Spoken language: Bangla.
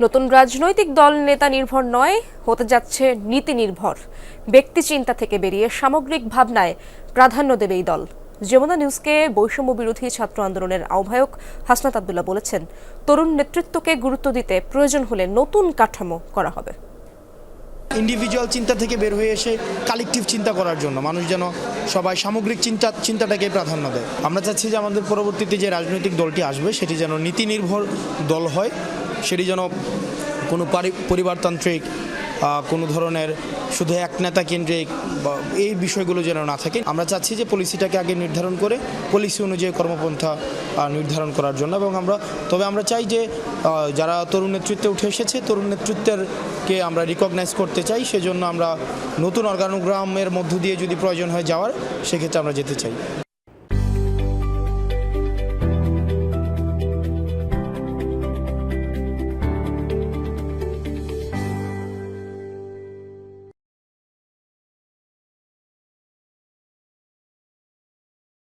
নতুন রাজনৈতিক দল নেতা নির্ভর নয়, হতে যাচ্ছে নীতি নির্ভর। ব্যক্তি চিন্তা থেকে বেরিয়ে সামগ্রিক ভাবনায় প্রাধান্য দেবে এই দল। যমুনা নিউজকে বৈষম্য বিরোধী ছাত্র আন্দোলনের আহ্বায়ক হাসনাত আবদুল্লাহ বলেছেন, তরুণ নেতৃত্বকে গুরুত্ব দিতে প্রয়োজন হলে নতুন কাঠামো করা হবে। ইন্ডিভিজুয়াল চিন্তা থেকে বের হয়ে এসে কালেকটিভ চিন্তা করার জন্য। মানুষ যেন সবাই সামগ্রিক চিন্তা, চিন্তাটাকে প্রাধান্য দেয়। আমরা চাচ্ছি যে আমাদের পরবর্তীতে যে রাজনৈতিক দলটি আসবে, সেটি যেন নীতি নির্ভর দল হয়, সেটি যেন কোনো পারি- পরিবারতান্ত্রিক কোনো ধরনের শুধু এক নেতা কেন্দ্রিক এই বিষয়গুলো যেন না থাকে। আমরা চাচ্ছি যে পলিসিটাকে আগে নির্ধারণ করে, পলিসি অনুযায়ী কর্মপন্থা নির্ধারণ করার জন্য এবং আমরা, তবে আমরা চাই যে যারা তরুণ নেতৃত্বে উঠে এসেছে, তরুণ নেতৃত্বের কে আমরা রিকগনাইজ করতে চাই। সেজন্য আমরা নতুন অর্গানোগ্রামের মধ্য দিয়ে যদি প্রয়োজন হয় যাওয়ার, সেক্ষেত্রে আমরা যেতে চাই।